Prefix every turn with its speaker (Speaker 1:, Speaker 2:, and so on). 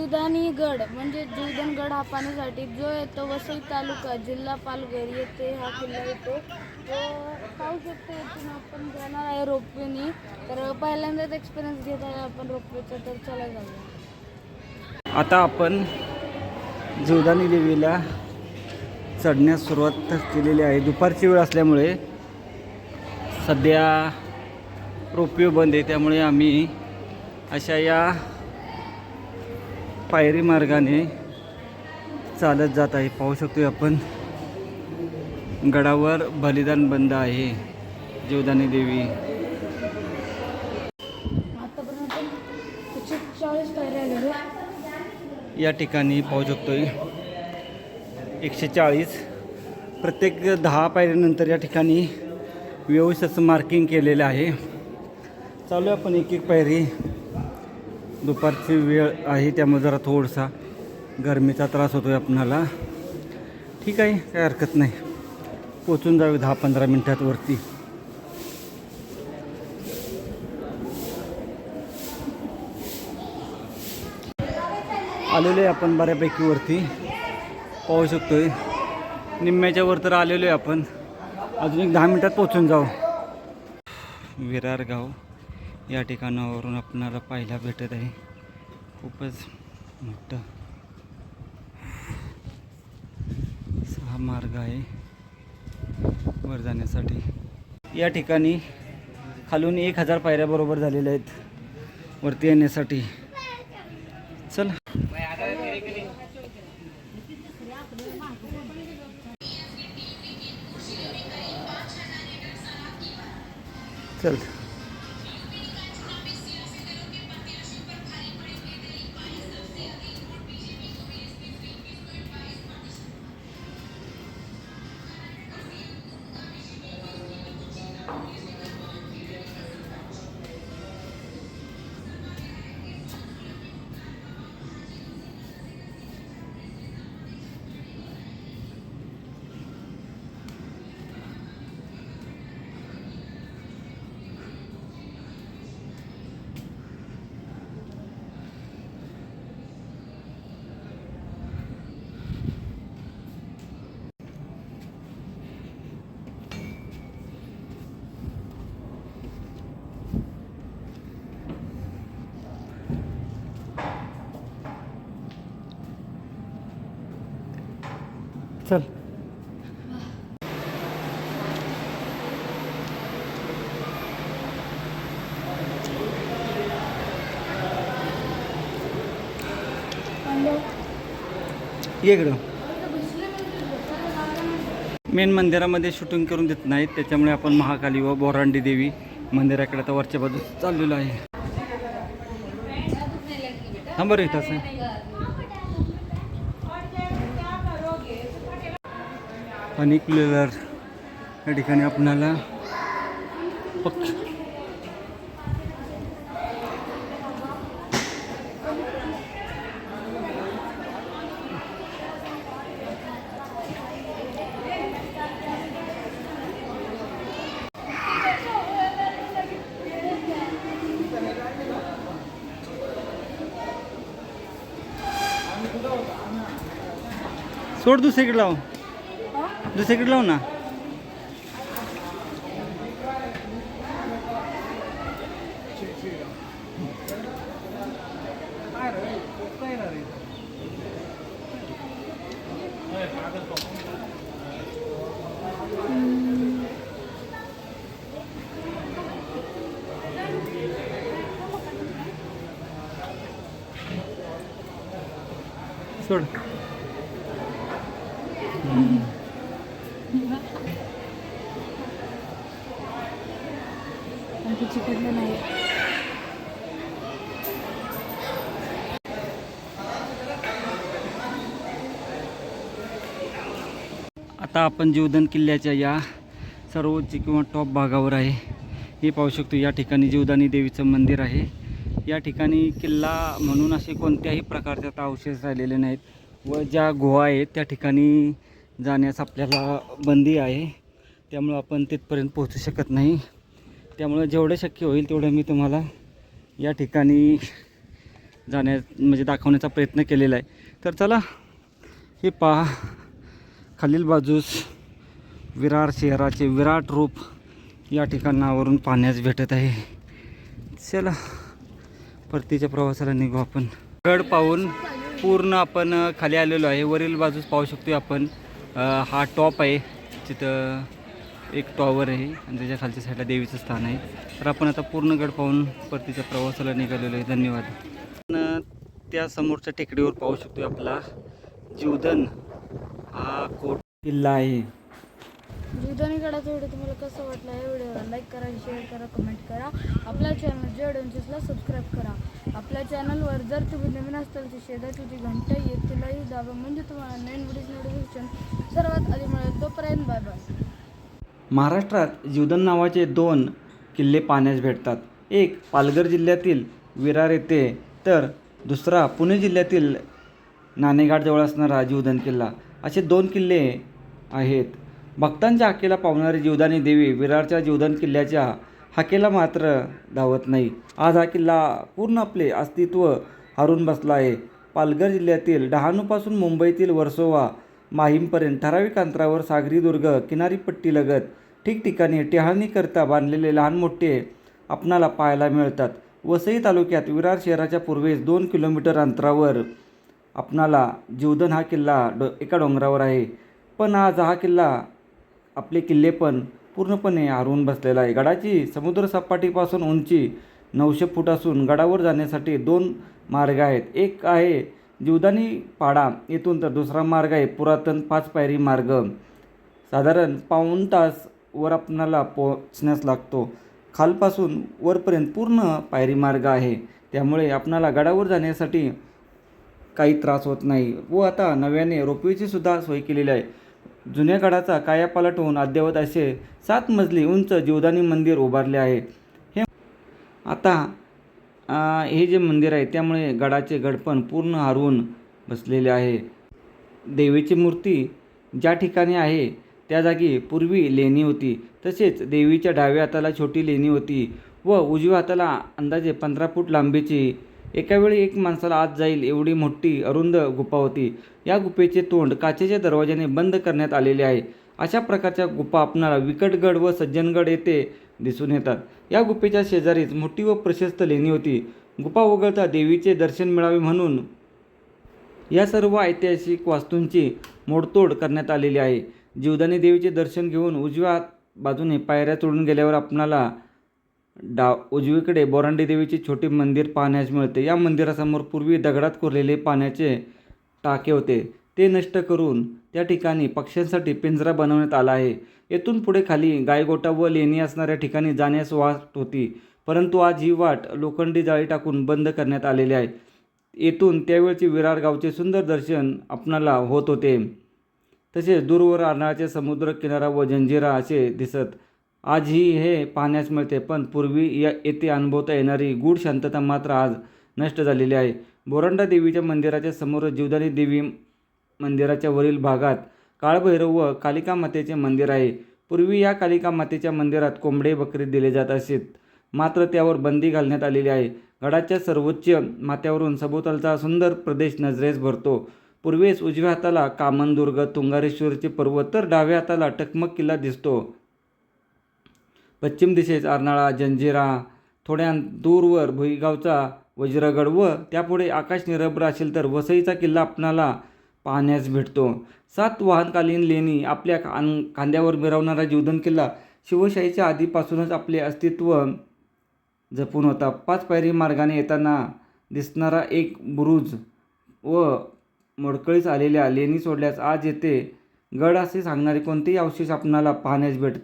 Speaker 1: जीवदानी गड म्हणजे जीवदान गड हा पाण्यासाठी जो येतो वसई तालुका जिल्हा पालघर येथे हा किल्ला येतो. तो पाहू शकतो इथून आपण जाणार आहे रोपवेनी. तर पहिल्यांदाच एक्सपिरियन्स घेत आहे आपण रोपवेचा तर चला जाऊया.
Speaker 2: आता आपण जीवदानी देवीला चढण्यास सुरुवात केलेली आहे. दुपारची वेळ असल्यामुळे सध्या रोपवे बंद आहे. त्यामुळे आम्ही अशा या पायरी मार्गाने चालत जात आहे. पाहू शकतो आपण. गडावर बलिदान बंद आहे. जीवदानी देवी. या ठिकाणी पाहू शकतोय. एकशे चाळीस. प्रत्येक दहा पायऱ्यानंतर या ठिकाणी व्यवस्थित मार्किंग केलेलं आहे. चालू आहे आपण एक एक पायरी. दुपारची वेळ आहे त्यामुळे जरा थोडासा गरमीचा त्रास होतो आहे आपणाला. ठीक आहे काय हरकत नाही. पोचून जाऊ दहा पंधरा मिनटात वरती. आलेलो आहे आपण बऱ्यापैकी वरती. पाहू शकतोय. निम्म्याच्या वर तर आलेलो आहे आपण. अजून एक दहा मिनटात पोचून जाऊ. विरार गाव या ठिकाणावरून आपणाला पाहायला भेटत आहे. खूपच मोठं सहा मार्ग आहे वर जाण्यासाठी. या ठिकाणी खालून एक हजार पायऱ्या बरोबर झालेल्या आहेत. वरती येण्यासाठी. चल. चल. चल. इकडं. मेन मंदिरामध्ये शूटिंग करून देत नाहीत त्याच्यामुळे आपण महाकाली व बोरांडी देवी मंदिराकडे आता वरच्या बाजूस चाललेलो आहे. थांबर बरं असं. फनिक्युलर या ठिकाणी आपणाला पक्ष सोड दुसरीकडे लाव. दुसरीकडे लाव ना सोड
Speaker 1: आणि चिकटलं नाही.
Speaker 2: आता आपण जीवदान किल्ल्याच्या या सर्वोच्च किंवा टॉप भागावर आहे. हे पाहू शकतो या ठिकाणी जीवदानी देवीचं मंदिर आहे. या ठिकाणी किल्ला म्हणून असे कोणत्याही प्रकारचे आता अवशेष राहिलेले नाहीत व ज्या गुहा आहेत त्या ठिकाणी जाण्यास आपल्याला बंदी आहे. त्यामुळं आपण तिथपर्यंत पोहोचू शकत नाही. त्यामुळं जेवढं शक्य होईल तेवढं मी तुम्हाला या ठिकाणी जाण्या म्हणजे दाखवण्याचा प्रयत्न केलेला आहे. तर चला हे पहा. खालील बाजूस विरार शहराचे विराट रूप या ठिकाणावरून पाहण्यास भेटत आहे. चला परतीच्या प्रवासाला निघू आपण. गड पाहून पूर्ण आपण खाली आलेलो आहे. वरील बाजूस पाहू शकतो आपण. हा टॉप आहे. तिथं एक टॉवर आहे आणि त्याच्या खालच्या साईडला देवीचं स्थान आहे. तर आपण आता पूर्णगड पाहून परतीच्या प्रवासाला निघालेलो आहे. धन्यवाद. पण त्या समोरच्या टेकडीवर पाहू शकतो आपला जीवधन. हा कोट किल्ला आहे.
Speaker 1: जीवदानी गडाचा व्हिडिओ तुम्हाला कसं वाटलं या व्हिडिओला लाईक करा शेअर करा कमेंट करा. आपल्या चॅनल जे ला सबस्क्राईब करा. आपल्या चॅनलवर जर तुम्ही नवीन असाल तर शेजारची जी घंटा येत तिलाही दाबा म्हणजे तुम्हाला नवीन व्हिडिओ नोटिफिकेशन सर्वात आधी मिळेल तोपर्यंत बाय बाय
Speaker 2: महाराष्ट्रात जीवदन नावाचे दोन किल्ले पाहण्यास भेटतात. एक पालघर जिल्ह्यातील विरार येथे तर दुसरा पुणे जिल्ह्यातील नाणेघाटजवळ असणारा जीवदन किल्ला. असे दोन किल्ले आहेत. भक्तांच्या हाकेला पावणारी जीवदानी देवी विरारच्या जीवदन किल्ल्याच्या हाकेला मात्र धावत नाही. आज हा किल्ला पूर्ण आपले अस्तित्व हरून बसला आहे. पालघर जिल्ह्यातील डहाणूपासून मुंबईतील वर्सोवा माहीमपर्यंत ठराविक अंतरावर सागरी दुर्ग किनारीपट्टीलगत ठिकठिकाणी टेहाळणीकरता बांधलेले लहान मोठे आपणाला पाहायला मिळतात. वसई तालुक्यात विरार शहराच्या पूर्वेस दोन किलोमीटर अंतरावर आपणाला जीवधन हा किल्ला डो एका डोंगरावर आहे. पण आज हा किल्ला आपले किल्ले पण पूर्णपणे हरवून बसलेला आहे. गडाची समुद्रसपाटीपासून उंची नऊशे फूट असून गडावर जाण्यासाठी दोन मार्ग आहेत. एक आहे जीवदानी पाडा येथून तर दुसरा मार्ग आहे पुरातन पाच पायरी मार्ग. साधारण पाऊण तास वर आपणाला पोचण्यास लागतो. खालपासून वरपर्यंत पूर्ण पायरी मार्ग आहे. त्यामुळे आपणाला गडावर जाण्यासाठी काही त्रास होत नाही. व आता नव्याने रोपवेची सुद्धा सोय केलेली आहे. जुन्या गडाचा कायापालट होऊन अद्ययावत असे सात मजली उंच जीवदानी मंदिर उभारले आहे. हे आता हे जे मंदिर आहे त्यामुळे गडाचे गडपण पूर्ण हरवून बसलेले आहे. देवीची मूर्ती ज्या ठिकाणी आहे त्या जागी पूर्वी लेणी होती. तसेच देवीच्या डाव्या हाताला छोटी लेणी होती व उजव्या हाताला अंदाजे पंधरा फूट लांबीची. एकावेळी एक माणसाला आत जाईल एवढी मोठी अरुंद गुफा होती. या गुफेचे तोंड काचेच्या दरवाजाने बंद करण्यात आलेले आहे. अशा प्रकारच्या गुफा आपणाला विकटगड व सज्जनगड येथे दिसून येतात. या गुफेच्या शेजारीच मोठी व प्रशस्त लेणी होती. गुफा वगळता देवीचे दर्शन मिळावे म्हणून या सर्व ऐतिहासिक वास्तूंची मोडतोड करण्यात आलेली आहे. जीवदानी देवीचे दर्शन घेऊन उजव्या बाजूने पायऱ्या चढून गेल्यावर आपणाला डाव उजवीकडे बोरांडी देवीचे छोटे मंदिर पाहण्यास मिळते. या मंदिरासमोर पूर्वी दगडात कोरलेले पाण्याचे टाके होते. ते नष्ट करून त्या ठिकाणी पक्ष्यांसाठी पिंजरा बनवण्यात आला आहे. येथून पुढे खाली गायगोटा व लेणी असणाऱ्या ठिकाणी जाण्यास वाट होती. परंतु आज ही वाट लोखंडी जाळी टाकून बंद करण्यात आलेली आहे. येथून त्यावेळचे विरार गावचे सुंदर दर्शन आपणाला होत होते. तसेच दूरवर आरणाचे समुद्र किनारा व जंजिरा असे दिसत. आजही हे पाहण्यास मिळते पण पूर्वी या येथे अनुभवता येणारी गूढ शांतता मात्र आज नष्ट झालेली आहे. बोरंडा देवीच्या मंदिराच्या समोर जीवदानी देवी मंदिराच्या वरील भागात काळभैरव व कालिका मातेचे मंदिर आहे. पूर्वी या कालिका मातेच्या मंदिरात कोंबडे बकरी दिले जात असेत. मात्र त्यावर बंदी घालण्यात आलेली आहे. गडाच्या सर्वोच्च माथ्यावरून सभोवतालचा सुंदर प्रदेश नजरेस भरतो. पूर्वेस उजव्या हाताला कामनदुर्ग तुंगारेश्वरचे पर्वत तर डाव्या हाताला टकमक किल्ला दिसतो. पश्चिम दिशेस अर्नाळा जंजिरा थोड्या दूरवर भुईगावचा वज्रगड व त्यापुढे आकाश निरभ्र असेल तर वसईचा किल्ला आपणाला पाहण्यास भेटतो सात वाहनकालीन लेणी आपल्या खां खांद्यावर मिरवणारा जीवधन किल्ला शिवशाहीच्या आधीपासूनच आपले अस्तित्व जपून होता. पाच पायरी मार्गाने येताना दिसणारा एक बुरुज व मोडकळीस आलेल्या लेणी सोडल्यास आज येथे गड असे सांगणारे कोणतेही अवशेष आपणाला पाहण्यास भेट